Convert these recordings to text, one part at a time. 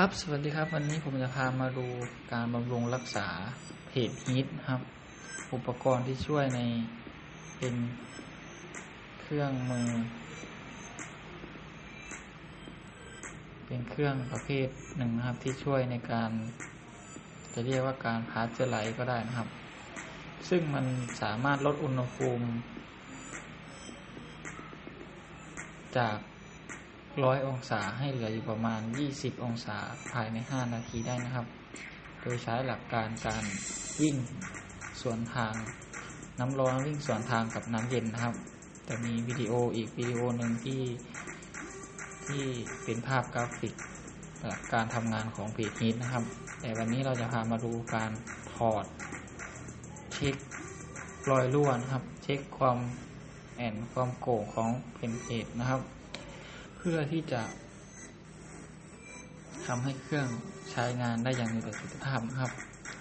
ครับ สวัสดีครับ วันนี้ผมจะพามาดูการบำรุงรักษาเพจฮีทครับ อุปกรณ์ที่ช่วยในเป็นเครื่องมือ เป็นเครื่องประเภทหนึ่งนะครับที่ช่วยในการ จะเรียกว่าการพาสเจอร์ไลก็ได้นะครับ ซึ่งมันสามารถลดอุณหภูมิ จาก ร้อยองศาให้เหลืออยู่ประมาณ 20 องศาภายใน 5 นาทีได้นะครับ โดยใช้หลักการการวิ่งสวนทางน้ำร้อนวิ่งสวนทางกับน้ำเย็นนะครับ จะมีวิดีโออีกวิดีโอหนึ่งที่ที่เป็นภาพกราฟิกหลักการทำงานของเพจฮีนะครับ แต่วันนี้เราจะพามาดูการถอด เช็ครอยรั่วนะครับ เช็คความแอนความโก่งของเพนเพจนะครับ พื่อที่จะทำให้เครื่องใช้งานได้อย่างมีประสิทธิภาพนะครับ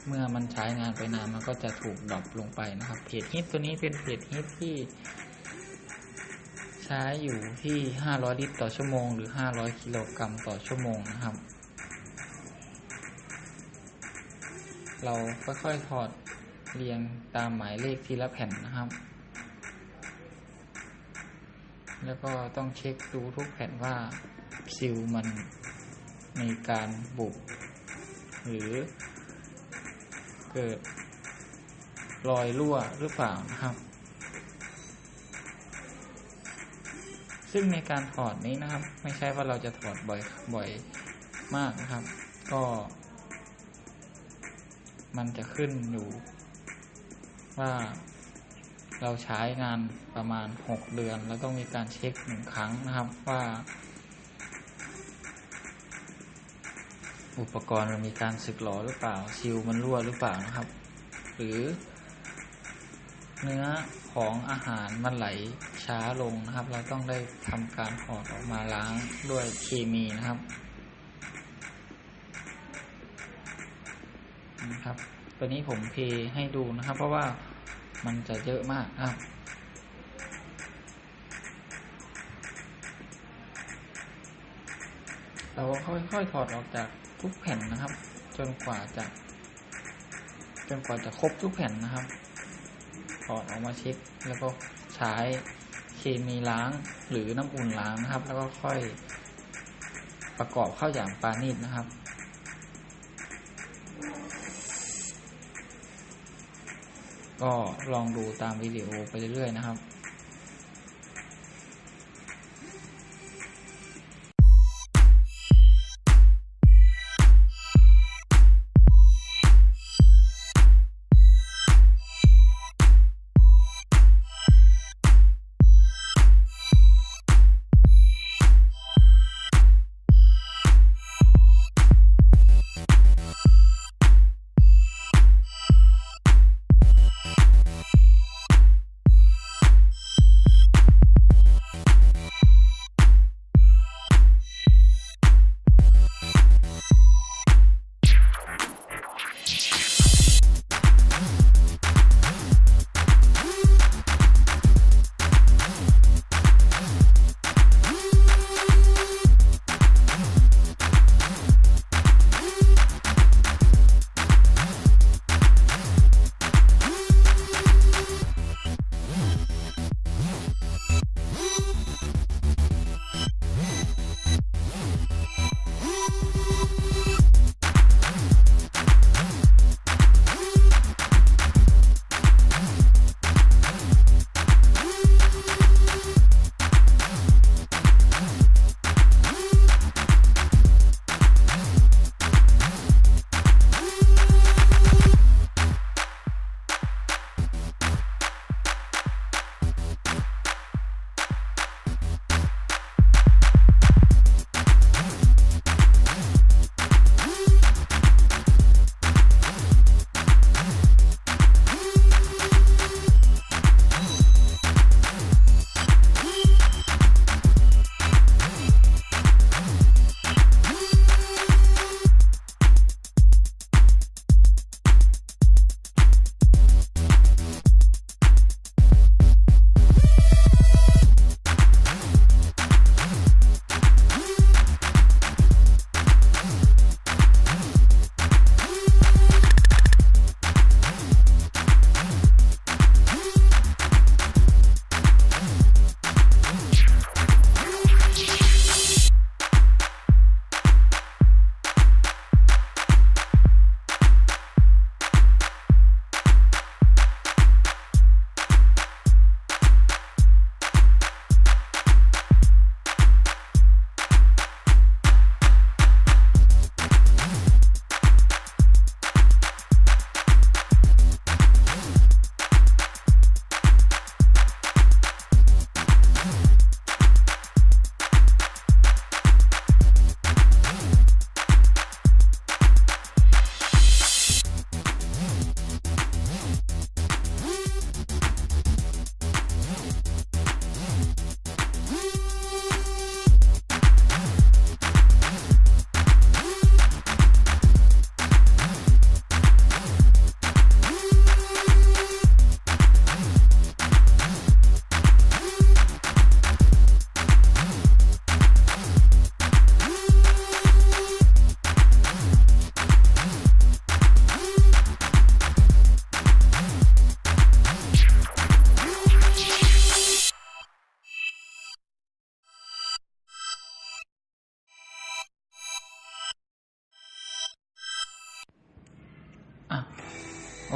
เมื่อมันใช้งานไปนานมันก็จะถูกดรอปลงไปนะครับ เพจฮิตตัวนี้เป็นเพจฮิตที่ ใช้อยู่ที่ 500 ลิตรต่อชั่วโมง หรือ 500 กิโลกรัมต่อชั่วโมงนะครับ เราค่อยๆถอดเรียงตามหมายเลขทีละแผ่นนะครับ แล้วก็ต้องเช็คดูทุกแผ่นว่าซิลมันมีการบุบหรือเกิดรอยรั่วหรือเปล่านะครับ ซึ่งในการถอดนี้นะครับ ไม่ใช่ว่าเราจะถอดบ่อยบ่อยมากนะครับ ก็ มันจะขึ้นอยู่ว่า เราใช้งานประมาณ 6 เดือน แล้วต้องมีการเช็คหนึ่งครั้งนะครับว่า อุปกรณ์มันมีการสึกหรอหรือเปล่าซิลมันรั่วหรือเปล่านะครับ หรือ เนื้อของอาหารมันไหลช้าลงนะครับ เราต้องได้ทำการถอดออกมาล้างด้วยเคมีนะครับนะครับตัวนี้ผมเพให้ดูนะครับ เพราะว่า มันจะเยอะมากนะครับเราก็ค่อยๆถอดออกจากทุกแผ่นนะครับ จนกว่าจะ จนกว่าจะครบทุกแผ่นนะครับ ถอดออกมาเช็คแล้วก็ใช้เคมีล้างหรือน้ำอุ่นล้างนะครับ แล้วก็ค่อยประกอบเข้าอย่างปานีตนะครับ ก็ลองดูตามวิดีโอไปเรื่อยๆนะครับ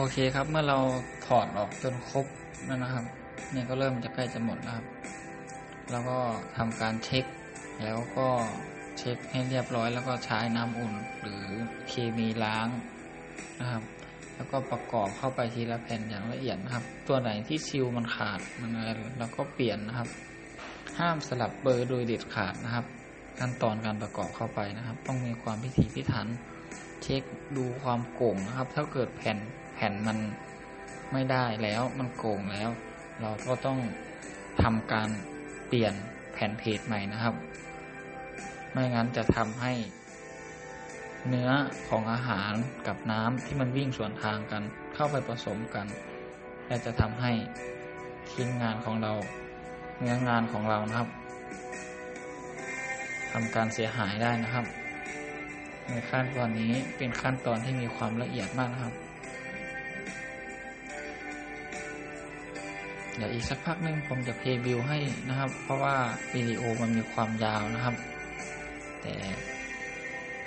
โอเคครับ เมื่อเราถอดออกจนครบแล้วนะครับเนี่ยก็เริ่มจะใกล้จะหมดแล้วครับ แล้วก็ทำการเช็ค แล้วก็เช็คให้เรียบร้อย แล้วก็ใช้น้ำอุ่นหรือเคมีล้างนะครับ แล้วก็ประกอบเข้าไปทีละแผ่นอย่างละเอียดนะครับ ตัวไหนที่ซิลมันขาดมันอะไรเราก็เปลี่ยนนะครับ ห้ามสลับเบอร์โดยเด็ดขาดนะครับ ขั้นตอนการประกอบเข้าไปนะครับ ต้องมีความพิถีพิถัน เช็คดูความโก่งนะครับ ถ้าเกิดแผ่น ผ่นมันไม่ได้แล้วมันโก่งแล้ว เราก็ต้องทำการเปลี่ยนแผ่นเพจใหม่นะครับ ไม่งั้นจะทำให้ เนื้อของอาหารกับน้ำที่มันวิ่งสวนทางกัน เข้าไปผสมกัน และจะทำให้ชิ้นงานของเราเนื้องานของเรานะครับทำการเสียหายได้นะครับ ในขั้นตอนนี้เป็นขั้นตอนที่มีความละเอียดมากนะครับ เดี๋ยวอีกสักพักหนึ่งผมจะเพย์บิวให้นะครับ เพราะว่าวิดีโอมันมีความยาวนะครับ แต่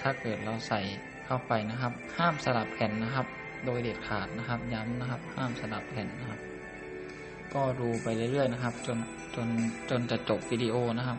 ถ้าเกิดเราใส่เข้าไปนะครับ ห้ามสลับแผ่นนะครับ โดยเด็ดขาดนะครับ ย้ำนะครับ ห้ามสลับแผ่นนะครับ ก็ดูไปเรื่อยๆนะครับ จนจนจนจะจบวิดีโอนะครับ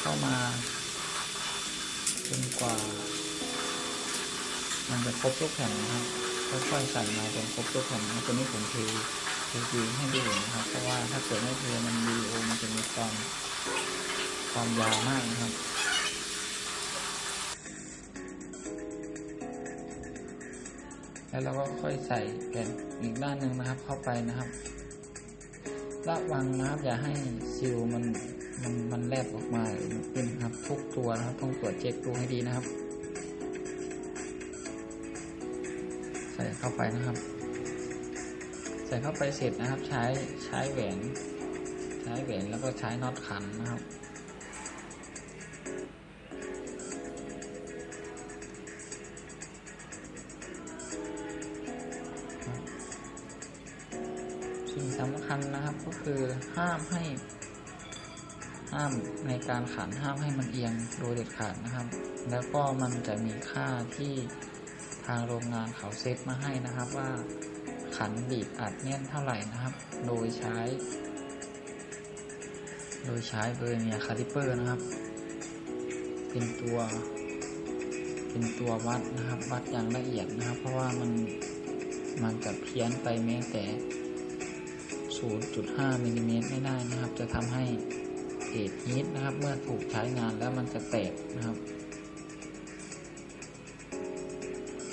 เข้ามาจนกว่า มันจะครบทุกแผ่นนะครับค่อยๆใส่มาจนครบทุกแผ่นนะตัวนี้ผมเทเทดีให้ดูนะครับ เพราะว่าถ้าเกิดไม่เทมันวีดีโอมันจะมีความความยาวมากนะครับแล้วเราก็ค่อยใส่แผ่นอีกด้านหนึ่งนะครับเข้าไปนะครับระวังนะครับอย่าให้ซิลมัน มันมันแลบออกมาหรือมันขึ้นครับทุกตัวนะครับ ต้องตรวจเช็คดูให้ดีนะครับ ใส่เข้าไปนะครับ ใส่เข้าไปเสร็จนะครับ ใช้ใช้แหวน ใช้แหวนแล้วก็ใช้น็อตขันนะครับ ห้ามในการขันห้ามให้มันเอียงโดยเด็ดขาดนะครับ แล้วก็มันจะมีค่าที่ทางโรงงานเขาเซตมาให้นะครับว่าขันบีบอัดแน่นเท่าไหร่นะครับ โดยใช้ โดยใช้เบอร์เนียคาลิเปอร์นะครับ เป็นตัว เป็นตัววัดนะครับ วัดอย่างละเอียดนะครับ เพราะว่ามันมันจะเพี้ยนไปแม้แต่ 0.5มิลลิเมตรไม่ได้นะครับ จะทำให้ เกจฮีทนะครับ เมื่อถูกใช้งานแล้วมันจะแตกนะครับ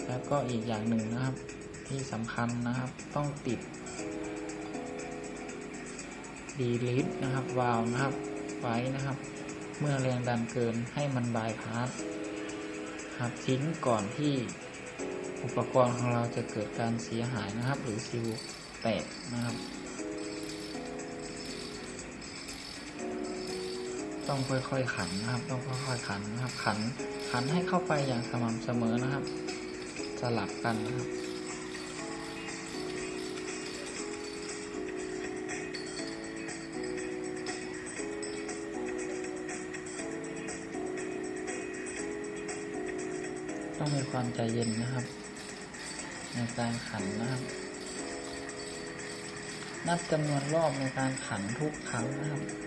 แล้วก็อีกอย่างหนึ่งนะครับ ที่สำคัญนะครับต้องติดดีลิทนะครับวาลนะครับ ไว้นะครับ เมื่อแรงดันเกินให้มันบายพาสครับทิ้งก่อนที่อุปกรณ์ของเราจะเกิดการเสียหายนะครับ หรือซิลแตกนะครับ ต้องค่อยๆขันนะครับ ต้องค่อยๆขันนะครับ ขันขันให้เข้าไปอย่างสม่ำเสมอนะครับ สลับกันนะครับต้องมีความใจเย็นนะครับ ในการขันนะครับ นับจำนวนรอบในการขันทุกครั้งนะครับนะครับ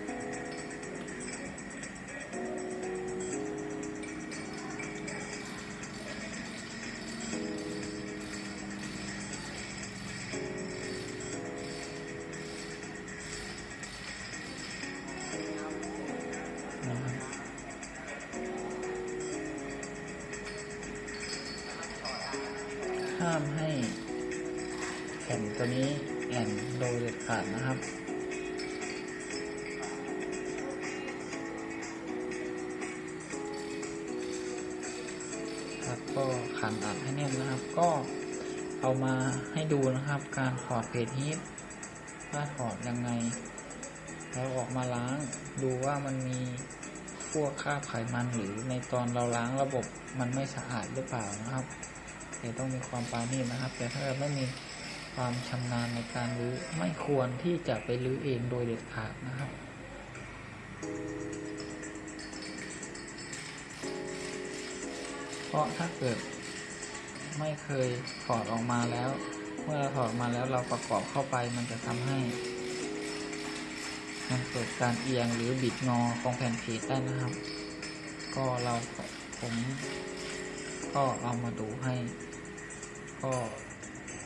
ห้ามให้แผ่นตัวนี้แอนโดยเด็ดขาดนะครับครับก็ขันอัดให้แน่นนะครับ ก็เอามาให้ดูนะครับ การถอดเพจฮีทว่าถอดยังไง แล้วออกมาล้างดูว่ามันมีพวกคราบไขมันหรือในตอนเราล้างระบบมันไม่สะอาดหรือเปล่านะครับ เดี๋ยวต้องมีความปาณีตนะครับ แต่ถ้าเราไม่มีความชำนาญในการรื้อไม่ควรที่จะไปรื้อเองโดยเด็ดขาดนะครับเพราะถ้าเกิดไม่เคยถอดออกมาแล้ว เมื่อเราถอดมาแล้วเราประกอบเข้าไปมันจะทำให้ มันเกิดการเอียงหรือบิดงอของแผ่นเพจได้นะครับ ก็เราผมก็เอามาดูให้ ก็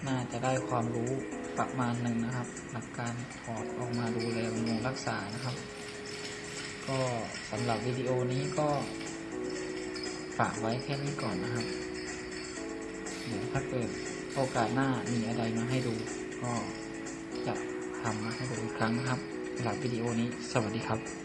น่าจะได้ความรู้ประมาณหนึ่งนะครับ หลักการถอดออกมาดูแลบำรุงรักษานะครับ ก็สำหรับวิดีโอนี้ก็ฝากไว้แค่นี้ก่อนนะครับเดี๋ยวถ้าเกิดโอกาสหน้ามีอะไรมาให้ดู ก็จะทำมาให้ดูอีกครั้งนะครับสำหรับวิดีโอนี้สวัสดีครับ